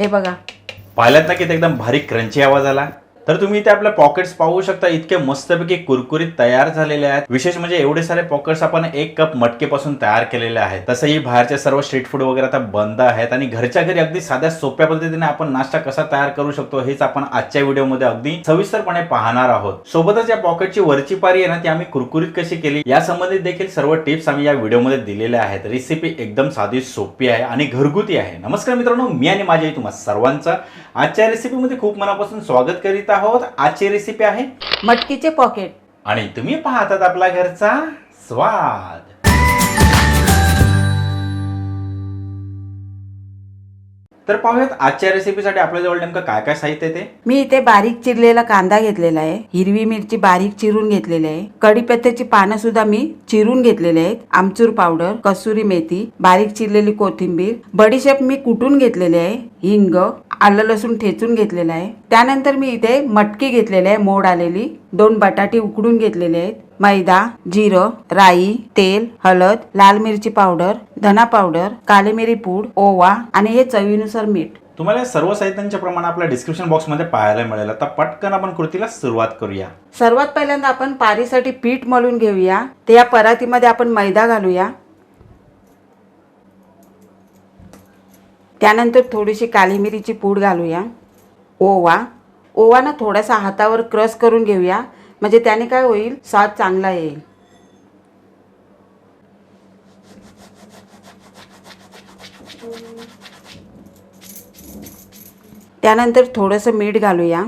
हे बघा. पाहिल्यात ना की एकदम भारी क्रंची आवाज आला? तर तुम्ही इथे आपल्या पॉकेट्स पाहू शकता इतके मस्तपैकी कुरकुरीत तयार झालेले आहेत. विशेष म्हणजे एवढे सारे पॉकेट्स आपण एक कप मटकेपासून तयार केलेले आहेत. तसंही बाहेरचे सर्व स्ट्रीट फूड वगैरे आता बंद आहेत आणि घरच्या घरी अगदी साध्या सोप्या पद्धतीने आपण नाश्ता कसा तयार करू शकतो हेच आपण आजच्या व्हिडिओमध्ये अगदी सविस्तरपणे पाहणार आहोत. सोबतच या पॉकेटची वरची पारी आहे ना ती आम्ही कुरकुरीत कशी केली या संबंधित देखील सर्व टिप्स आम्ही या व्हिडिओमध्ये दिलेल्या आहेत. रेसिपी एकदम साधी सोपी आहे आणि घरगुती आहे. नमस्कार मित्रांनो मी आणि माझ्या आई तुम्हा सर्वांचं आजच्या रेसिपीमध्ये खूप मनापासून स्वागत करीत आहोत. आजची रेसिपी आहे मटकीचे पॉकेट आणि तुम्ही पाहतात आपला घरचा स्वाद. तर पाहूयात आजच्या रेसिपीसाठी आपल्याजवळ नेमकं काय काय साहित्य आहे ते? मी इथे बारीक चिरलेला कांदा घेतलेला आहे. हिरवी मिरची बारीक चिरून घेतलेली आहे. कढीपत्त्याची पानं सुद्धा मी चिरून घेतलेले आहेत. आमचूर पावडर कसुरी मेथी बारीक चिरलेली कोथिंबीर बडीशेप मी कुटून घेतलेले आहे. हिंग आलं लसूण ठेचून घेतलेलं आहे. त्यानंतर मी इथे मटकी घेतलेली आहे मोड आलेली. दोन बटाटे उकडून घेतलेले आहेत. मैदा जिरं राई तेल हळद लाल मिरची पावडर धना पावडर काली मिरी पूड ओवा आणि हे चवीनुसार मीठ. तुम्हाला सर्व साहित्यांचे प्रमाण आपल्या डिस्क्रिप्शन बॉक्समध्ये पाहायला मिळेल. आता पटकन आपण कृतीला सुरुवात करूया. सर्वात पहिल्यांदा आपण पारीसाठी पीठ मळून घेऊया. ते या परातीमध्ये आपण मैदा घालूया. त्यानंतर थोडीशी काली मिरीची पूड घालूया. ओवा. ओवा ना थोडासा हातावर क्रश करून घेऊया. म्हणजे त्याने काय होईल? स्वाद चांगला येईल. त्यानंतर थोडंसं मीठ घालूया.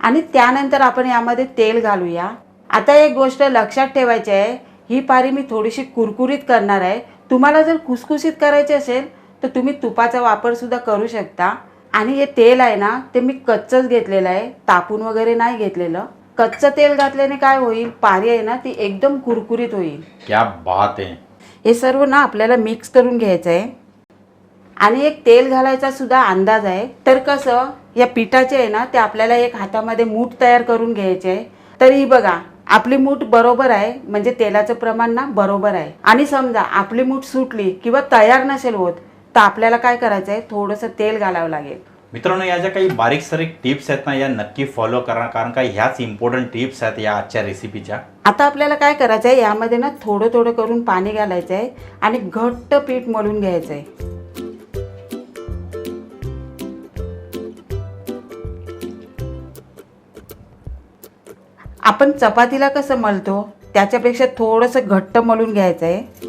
आणि त्यानंतर आपण यामध्ये तेल घालूया. आता एक गोष्ट लक्षात ठेवायची आहे. ही पारी मी थोडीशी कुरकुरीत करणार आहे. तुम्हाला जर खुसखुशीत करायची असेल तर तुम्ही तुपाचा वापर सुद्धा करू शकता. आणि हे तेल आहे ना ते मी कच्चंच घेतलेलं आहे. तापून वगैरे नाही घेतलेलं. कच्चं तेल घातल्याने काय होईल? पारी आहे ना ती एकदम कुरकुरीत होईल. क्या बात आहे. हे सर्व ना आपल्याला मिक्स करून घ्यायचं आहे. आणि एक तेल घालायचा सुद्धा अंदाज आहे. तर कसं या पिठाचे आहे ना ते आपल्याला एक हातामध्ये मूठ तयार करून घ्यायचे आहे. तर ही बघा आपली मूठ बरोबर आहे म्हणजे तेलाचं प्रमाण ना बरोबर आहे. आणि समजा आपली मूठ सुटली किंवा तयार नसेल होत तर आपल्याला काय करायचं आहे थोडंसं तेल घालावं लागेल. मित्रांनो या ज्या काही बारीक सारीक टिप्स आहेत ना या नक्की फॉलो करा कारण का ह्याच इम्पॉर्टंट टिप्स आहेत या आजच्या रेसिपीच्या आता आपल्याला काय करायचं आहे यामध्ये ना थोडं थोडं करून पाणी घालायचं आहे आणि घट्ट पीठ मळून घ्यायचं आहे आपण चपातीला कसं मलतो? त्याच्यापेक्षा थोडंसं घट्ट मलून घ्यायचं आहे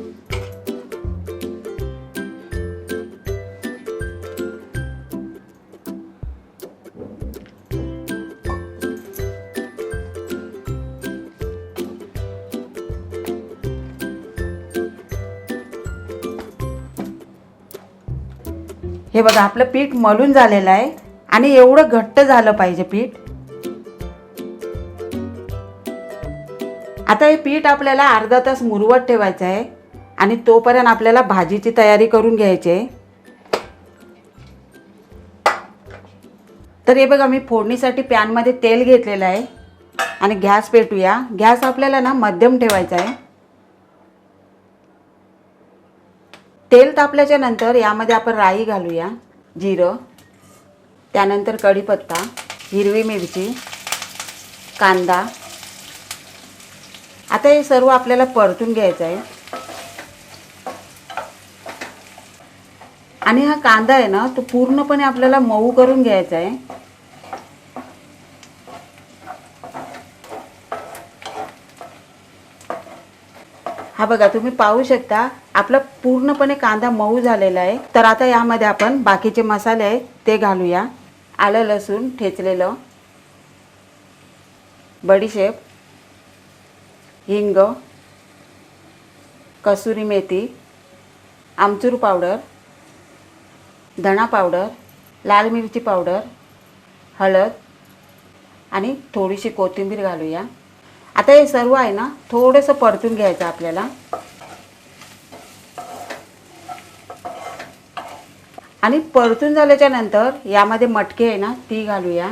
हे बघा आपलं पीठ मलून झालेलं आहे आणि एवढं घट्ट झालं पाहिजे पीठ. आता हे पीठ आपल्याला अर्धा तास मुरवत ठेवायचं आहे आणि तोपर्यंत आपल्याला भाजीची तयारी करून घ्यायची आहे. तर हे बघा मी फोडणीसाठी पॅनमध्ये तेल घेतलेलं आहे आणि गॅस पेटूया. गॅस आपल्याला ना मध्यम ठेवायचा आहे. तेल तापल्याच्या नंतर यामध्ये आपण राई घालूया जिरं त्यानंतर कढीपत्ता हिरवी मिरची कांदा आता हे सर्व आपल्याला परतून घ्यायचं आहे. आणि हा कांदा आहे ना तो पूर्णपणे आपल्याला मऊ करून घ्यायचा आहे. हा बघा तुम्ही पाहू शकता आपला पूर्णपणे कांदा मऊ झालेला आहे. तर आता यामध्ये आपण बाकीचे मसाले आहेत ते घालूया. आलं लसूण ठेचलेलं. बडीशेप. हिंग कसुरी मेथी आमचूर पावडर धणा पावडर लाल मिरची पावडर हळद आणि थोडीशी कोथिंबीर घालूया. आता हे सर्व आहे ना थोडंसं परतून घ्यायचं आपल्याला. आणि परतून झाल्याच्यानंतर यामध्ये मटके आहे ना ती घालूया.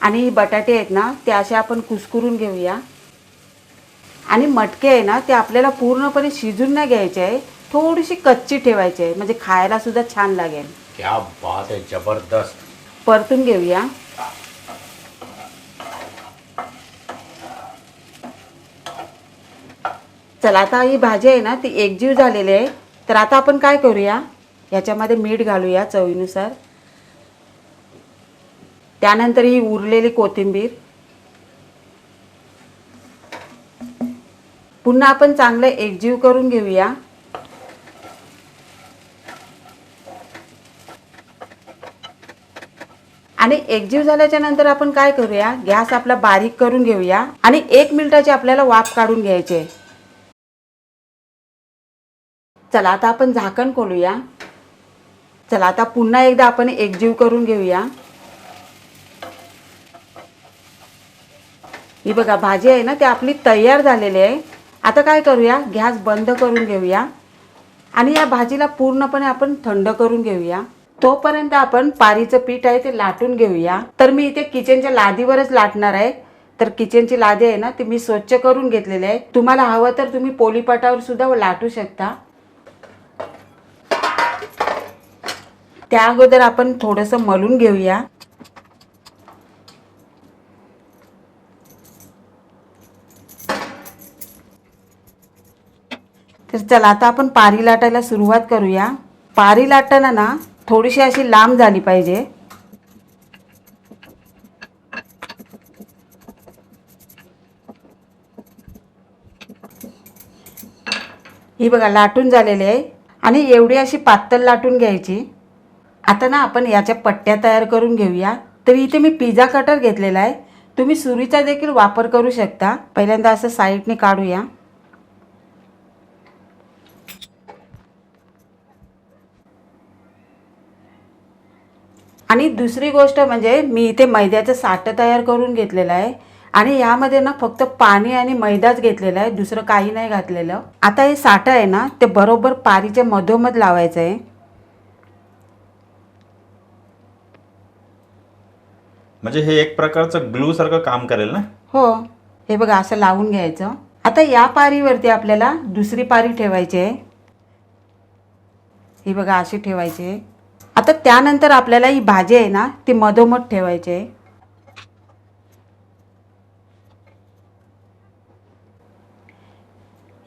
आणि बटाटे आहेत ना ते असे आपण कुसकुरून घेऊया. आणि मटके आहे ना ते आपल्याला पूर्णपणे शिजून नाही घ्यायचे आहे. थोडीशी कच्ची ठेवायची आहे. म्हणजे खायला सुद्धा छान लागेल. क्या बात आहे जबरदस्त. परतून घेऊया. चला आता ही भाजी आहे ना ती एकजीव झालेली आहे. तर आता आपण काय करूया? याच्यामध्ये मीठ घालूया चवीनुसार. त्यानंतर ही उरलेली कोथिंबीर. पुन्हा आपण चांगलं एकजीव करून घेऊया. आणि एकजीव झाल्याच्यानंतर आपण काय करूया? गॅस आपला बारीक करून घेऊया. आणि एक मिनिटाची आपल्याला वाफ काढून घ्यायचे चला आता आपण झाकण खोलूया. चला आता पुन्हा एकदा आपण एकजीव करून घेऊया. ही बघा भाजी आहे ना ती आपली तयार झालेली आहे. आता काय करूया? गॅस बंद करून घेऊया. आणि या भाजीला पूर्णपणे आपण थंड करून घेऊया. तोपर्यंत आपण पारीचं पीठ आहे ते लाटून घेऊया. तर मी इथे किचनच्या लादीवरच लाटणार आहे. तर किचनची लादी आहे ना ती मी स्वच्छ करून घेतलेली आहे. तुम्हाला हवं तर तुम्ही पोलीपाटावर सुद्धा लाटू शकता. त्या अगोदर आपण थोडंसं मलून घेऊया. तर चला आता आपण पारी लाटायला सुरुवात करूया. पारी लाटताना ना थोडीशी अशी लांब झाली पाहिजे. ही बघा लाटून झालेली आहे. आणि एवढी अशी पातळ लाटून घ्यायची. आता ना आपण याच्या पट्ट्या तयार करून घेऊया. तर इथे मी पिझ्झा कटर घेतलेला आहे. तुम्ही सुरीचा देखील वापर करू शकता. पहिल्यांदा असं साईडने काढूया. आणि दुसरी गोष्ट म्हणजे मी इथे मैद्याचं साठं तयार करून घेतलेलं आहे. आणि यामध्ये ना फक्त पाणी आणि मैदाच घेतलेला आहे. दुसरं काही नाही घातलेलं. आता हे साठं आहे ना ते बरोबर पारीच्या मधोमध लावायचं आहे. म्हणजे हे एक प्रकारचं ग्लू सारखं काम करेल ना? हो. हे बघा असं लावून घ्यायचं. आता या पारीवरती आपल्याला दुसरी पारी ठेवायची आहे. ही बघा अशी ठेवायची आहे. आता त्यानंतर आपल्याला ही भाजी आहे ना ती मधोमध ठेवायची आहे.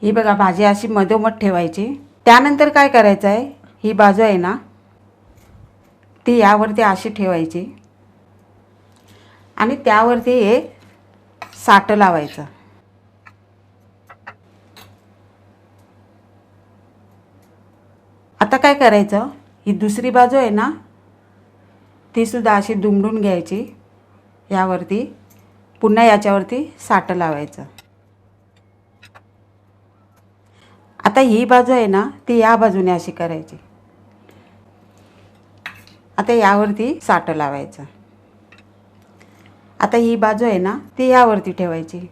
ही बघा भाजी अशी मधोमध ठेवायची. त्यानंतर काय करायचं आहे? ही बाजू आहे ना ती यावरती अशी ठेवायची. आणि त्यावरती हे साठं लावायचं. आता काय करायचं? ही दुसरी बाजू आहे ना ती सुद्धा अशी दुमडून घ्यायची. यावरती पुन्हा याच्यावरती साठं लावायचं. आता ही बाजू आहे ना ती या बाजूने अशी करायची. आता यावरती साठं लावायचं. आता ही बाजू आहे ना ती यावरती ठेवायची.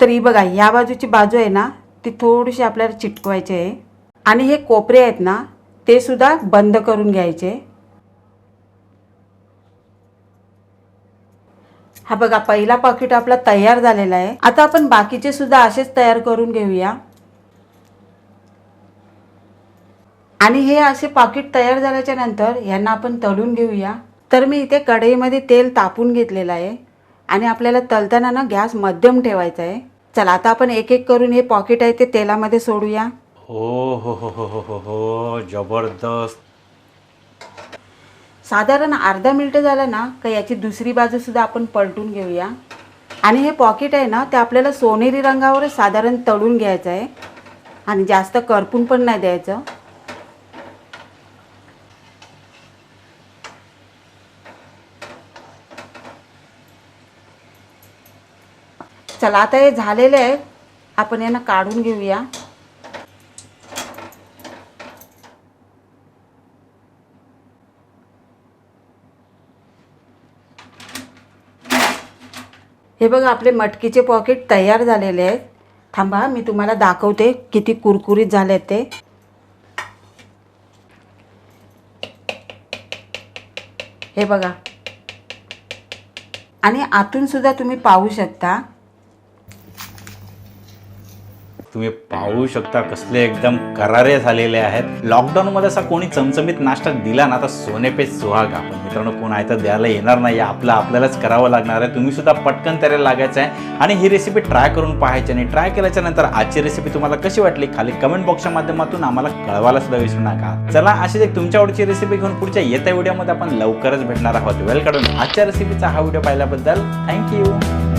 तर ही बघा या बाजूची बाजू आहे ना ती थोडीशी आपल्याला चिटकवायची आहे. आणि हे कोपरे आहेत ना ते सुद्धा बंद करून घ्यायचे. हा बघा पहिला पाकिट आपला तयार झालेला आहे. आता आपण बाकीचे सुद्धा असेच तयार करून घेऊया. आणि हे असे पाकिट तयार झाल्याच्यानंतर यांना आपण तळून घेऊया. तर मी इथे कढईमध्ये तेल तापून घेतलेलं आहे. आणि आपल्याला तळताना ना गॅस मध्यम ठेवायचा आहे. चला आता आपण एक एक करून हे पॉकेट आहे ते तेलामध्ये सोडूया. हो हो हो हो हो हो हो जबरदस्त. साधारण अर्धा मिनटं झालं ना का याची दुसरी बाजू सुद्धा आपण पलटून घेऊया. आणि हे पॉकेट आहे ना ते आपल्याला सोनेरी रंगावरच साधारण तळून घ्यायचं आहे. आणि जास्त करपून पण नाही द्यायचं. चला आता हे झालेले आहे. आपण यांना काढून घेऊया. हे बघा आपले मटकीचे पॉकेट तयार झालेले आहेत. थांबा मी तुम्हाला दाखवते किती कुरकुरीत झाले ते. हे बघा. आणि आतून सुद्धा तुम्ही पाहू शकता. तुम्ही पाहू शकता कसले एकदम करारे झालेले आहेत. लॉकडाऊन मध्ये असा कोणी चमचमीत नाश्ता दिला ना तर सोने पे सुहागा. आपण मित्रांनो कोण आहे तर द्यायला येणार नाही. आपलं आपल्यालाच करावं लागणार आहे. तुम्ही सुद्धा पटकन त्याला लागायचं आहे. आणि ही रेसिपी ट्राय करून पाहायची आणि ट्राय केल्याच्यानंतर आजची रेसिपी तुम्हाला कशी वाटली खाली कमेंट बॉक्सच्या माध्यमातून आम्हाला कळवायला सुद्धा विसरू नका. चला अशीच एक तुमच्या आवडीची रेसिपी घेऊन पुढच्या येत्या व्हिडिओमध्ये आपण लवकरच भेटणार आहोत. वेल काढून आजच्या रेसिपीचा हा व्हिडिओ पाहिल्याबद्दल थँक्यू